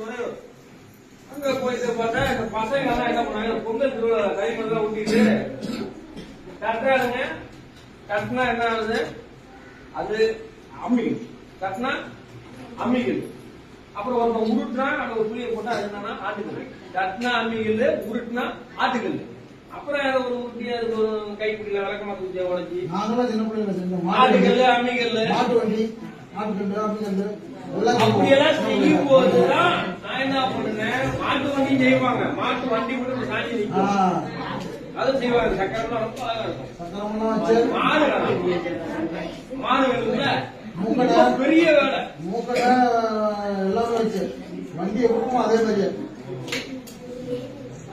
துறையூர் அங்க போயிட்டு பார்த்தா இந்த பசங்க எல்லாம் என்ன பண்ணாங்க? பொங்கல் திருவிழா கைமல்லாம் ஊட்டிட்டு கட்டுறாருங்க கட்டினா என்ன ஆகுது? அது அம்மிகள். கட்டினா அம்மிகள். அப்புறம் ஒருத்தன் உருட்டுனா அங்க ஒரு புளியை போட்டா அது என்னன்னா ஆட்டுக்கல். கட்டினா அம்மிகள் உருட்டுனா ஆட்டுக்கல். அப்புறம் அதை ஒரு உருட்டி அதுக்கு ஒரு கைப்பிடியில விளக்கமா தூக்கிய உடச்சி. நாங்களாம் சின்ன பிள்ளைங்க செஞ்சோம் மாட்டு ஆட்டுக்கல் வண்டி, அம்மிக்கல். மாட்டு வண்டி. எல்லாம் அப்படியெல்லாம். செய்யும் போதுதான் நான் என்ன பண்ணேன் மாட்டு வண்டி செய்வாங்க. மாட்டு வண்டி கூட ஆ, நிற்கும். அது செய்வாங்க. சக்கரம் ரொம்ப அழகா இருக்கும். மாடு மாடு வேணும்ல பெரிய வேலை. மூக்கடை எல்லாமே வச்சு. வண்டி எப்பவும் அதே மாதிரியே.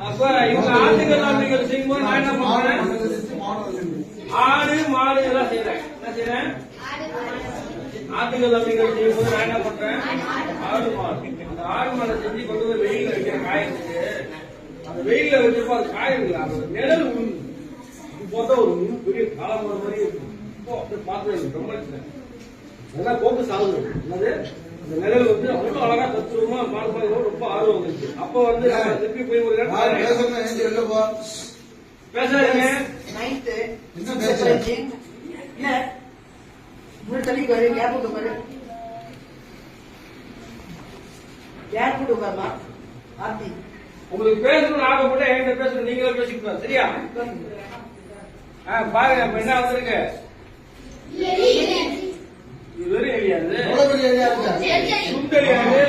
அப்ப இவங்க ஆட்டுகள் ஆட்டுகள் செய்யும்போது நான் என்ன பண்றேன். ஆடு மாடு என்ன செய்யறேன் ஆட்டுகள் அப்படிங்கிறது செய்யும்போது நான் என்ன பண்றேன்? ஆடு மாடு. அந்த ஆடு மாடை செஞ்சு கொண்டு போய் வெயில்ல வைக்கிற காயத்துக்கு அந்த வெயில்ல வச்சப்போ அது காயுங்களா அந்த நிழல் உண்டு போட்டா ஒரு பெரிய காலம் வர மாதிரி இருக்கும். இப்போ அப்படியே பார்த்து ரொம்ப எல்லாம் போக்கு சாகுது என்னது? அந்த நிழல் வந்து அவ்வளவு அழகா தத்துவமா பார்ப்பது ரொம்ப ஆர்வம் வந்துச்சு அப்ப வந்து திருப்பி போய் ஒரு பேசாதீங்க. நைட்டு தள்ளி பாரு கேப் விட்டு பாரு கேப் விட்டு ஆர்த்தி. உங்களுக்கு என்கிட்ட பேசணும். நீங்களே பேசிக்கலாம் சரியா? பாருங்க இப்ப என்ன வந்திருக்கு? இது வெறும் எலியாது. சுண்டலியாது.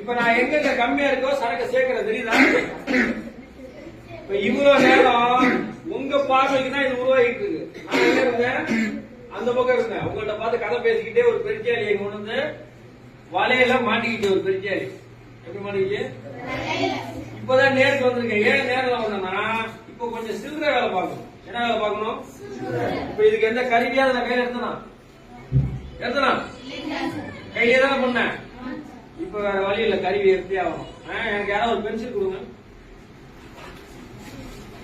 இப்ப நான் எங்க கம்மியா இருக்கோ சரக்கு சேர்க்கறது தெரியுதா? இப்ப இவ்வளவு நேரம் உங்க பார்வைக்கு தான் இது உருவாகிட்டு இருக்கு. அந்த பக்கம் இருந்தேன் உங்கள்ட்ட பார்த்து கதை பேசிக்கிட்டே ஒரு பெருச்சாலியை கொண்டு வந்து வலையில மாட்டிக்கிட்டு ஒரு பெருச்சாலி எப்படி மாட்டிக்கிச்சு? இப்பதான் நேருக்கு வந்திருக்கேன். ஏன் நேரில் வந்தேன்னா இப்ப கொஞ்சம் சில்லற வேலை பார்க்கணும். என்ன வேலை பார்க்கணும்? இப்ப இதுக்கு எந்த கருவியாவது நான் கையில எடுத்தனா? எடுத்தனா? கையிலே தானே பண்ணேன். இப்ப வேற வழி இல்ல. கருவி எடுத்தே ஆகணும். ஆ, எனக்கு யாராவது ஒரு பென்சில் கொடுங்க இல்ல, வச்சு பேசு. கொடு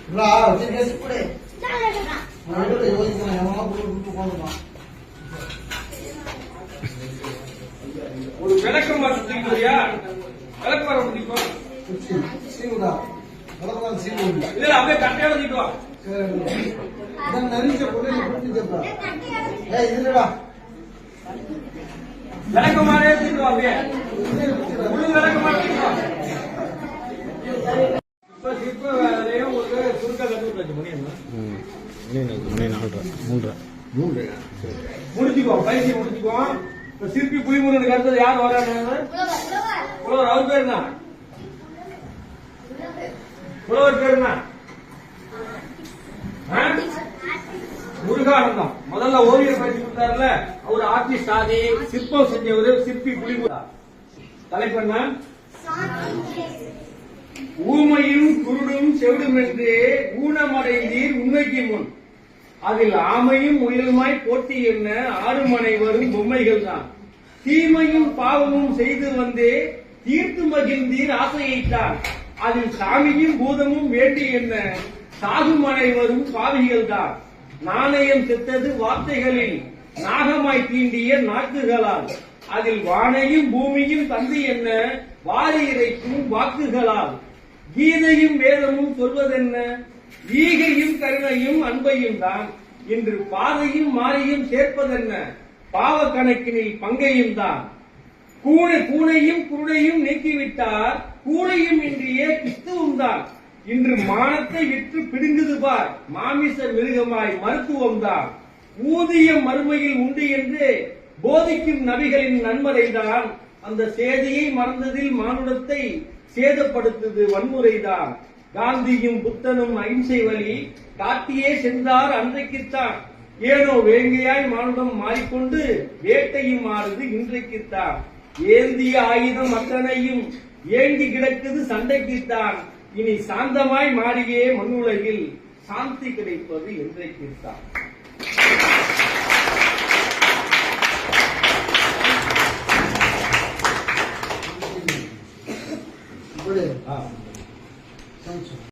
நான் வீட்டுல யோசிக்கிறேன் எவனா போட்டு விட்டு போகணுமா ஒரு விளக்கம் வரியா? விளக்கம். குச்சி சீவுடா வளர்க்கலாம் சீவு இல்லை அப்படியே கட்டையோட தூக்கிட்டு வா. சரி இதான் நெறிஞ்ச பொருள் ஏய் இதுலடா விளக்கமாரே அப்படியே விளக்கமா தூக்கிட்டு வா இப்ப இப்ப வேலையும் உங்களுக்கு சுருக்க முடிச்சுக்கோ பயிற்சி முடிச்சுக்கோ இப்ப சிற்பி புய்முருகனுக்கு அடுத்தது யார் வராங்க? புலவர். அவர் பேர் என்ன? புலவர் பேர் என்ன? முருகானந்தம். முதல்ல ஓவியர் பயிற்சி கொடுத்தாருல அவர் ஆர்டிஸ்ட் ஆதி சிற்பம் செஞ்சவர் சிற்பி புலிமுருகா தலைப்பு என்ன? ஊமையும் குருடும் செவிடும் என்று ஊனமடைந்தீர் உண்மைக்கு முன். அதில் ஆமையும் முயலுமாய் போட்டி என்ன? ஆறுமனை வரும் பொம்மைகள் தான். தீமையும் பாவமும் செய்து வந்தே தீர்த்து மகிழ்ந்தீர் ஆசையைத்தான் அதில் சாமியும் பூதமும் வேண்டி என்ன? சாகுமனை வரும் பாவிகள் தான். நாணயம் செத்தது வார்த்தைகளில் நாகமாய் தீண்டிய நாக்குகளால். அதில் வானையும் பூமியும் தந்து என்ன? வாரி இறைக்கும் வாக்குகளால். கீதையும் வேதமும் சொல்வதென்ன? ஈகையும் கருணையும் அன்பையும் தான். இன்று பாதையும் மாறியும் சேர்ப்பதென்ன? பாவ கணக்கினில் பங்கையும் தான். கூனை பூனையும் குருடையும் நீக்கிவிட்டார். கூனையும் இன்றியே கிறிஸ்துவும் தான். இன்று மானத்தை விற்று பிடுங்குது பார். மாமிச மிருகமாய் மருத்துவம் தான். ஊதியம் மறுமையில் உண்டு என்று போதிக்கும் நபிகளின் நன்மறைதான் அந்த சேதியை மறந்ததில் மானுடத்தை சேதப்படுத்துது வன்முறைதான். காந்தியும் புத்தனும் அகிம்சை வழி காத்தியே சென்றார் அன்றைக்குத்தான். ஏனோ வேங்கையாய் மானுடம் மாறிக்கொண்டு வேட்டையும் மாறுது இன்றைக்குத்தான். ஏந்திய ஆயுதம் அத்தனையும் ஏங்கி கிடக்குது சண்டைக்குத்தான். இனி சாந்தமாய் மாறியே மண்ணுலகில் சாந்தி கிடைப்பது என்றைக்குத்தான் 다음은청 취.